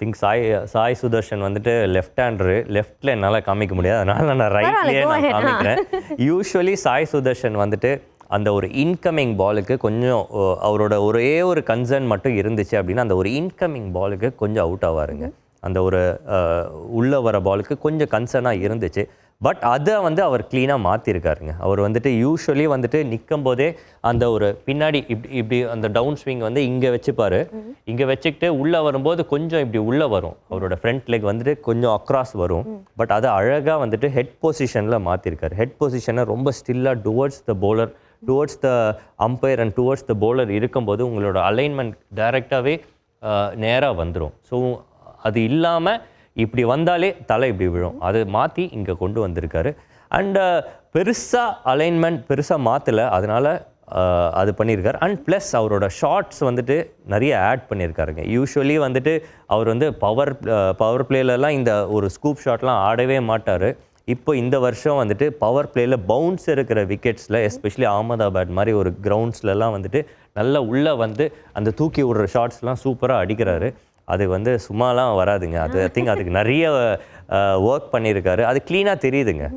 Think Sai Sai Sudarshan வந்துட்டு left hander லெஃப்ட்டில் என்னால் காமிக்க முடியாது. அதனால நான் ரைட்லேயே நான். காமிக்கிறேன். யூஸ்வலி சாய் சுதர்ஷன் வந்துட்டு அந்த ஒரு இன்கமிங் பாலுக்கு கொஞ்சம் அவரோட ஒரே ஒரு கன்சர்ன் மட்டும் இருந்துச்சு அப்படின்னா அந்த ஒரு இன்கமிங் பாலுக்கு கொஞ்சம் அவுட் ஆவாருங்க. அந்த ஒரு உள்ள வர பாலுக்கு கொஞ்சம் கன்சர்னாக இருந்துச்சு. பட் அதை வந்து அவர் க்ளீனாக மாற்றிருக்காருங்க அவர் வந்துட்டு யூஸ்வலி வந்துட்டு நிற்கும் போதே அந்த ஒரு பின்னாடி இப்படி இப்படி அந்த டவுன் ஸ்விங் வந்து இங்கே வச்சுப்பாரு. இங்கே வச்சுக்கிட்டு உள்ளே வரும்போது கொஞ்சம் இப்படி உள்ளே வரும். அவரோட ஃப்ரண்ட் லெக் வந்துட்டு கொஞ்சம் அக்ராஸ் வரும். பட் அதை அழகாக வந்துட்டு ஹெட் பொசிஷனில் மாற்றிருக்காரு ஹெட் பொசிஷனை ரொம்ப ஸ்டில்லாக towards the bowler towards the umpire and towards the bowler இருக்கும்போது உங்களோட அலைன்மெண்ட் டைரெக்டாகவே நேராக வந்துடும் ஸோ அது இல்லாமல் இப்படி வந்தாலே தலை இப்படி விழும். அதை மாற்றி இங்கே கொண்டு வந்திருக்காரு. அண்ட் பெருசாக அலைன்மெண்ட் பெருசாக மாற்றலை அதனால் அது பண்ணியிருக்கார். அண்ட் ப்ளஸ் அவரோட ஷார்ட்ஸ் வந்துட்டு நிறைய ஆட் பண்ணியிருக்காருங்க. யூஸ்வலி வந்துட்டு அவர் வந்து பவர் பவர் பிளேலலாம் இந்த ஒரு ஸ்கூப் ஷாட்லாம் ஆடவே மாட்டார். இப்போ இந்த வருஷம் வந்துட்டு பவர் பிளேயில் பவுன்ஸ் இருக்கிற விக்கெட்ஸில் எஸ்பெஷலி அகமதாபாத் மாதிரி ஒரு கிரவுண்ட்ஸ்லலாம் வந்துட்டு நல்லா உள்ளே வந்து அந்த தூக்கி விடுற ஷாட்ஸ்லாம் சூப்பராக அடிக்கிறாரு. அது வந்து சும்மாலாம் வராதுங்க. அது ஐ திங்க் அதுக்கு நிறைய ஒர்க் பண்ணியிருக்காரு. அது க்ளீனாக தெரியுதுங்க.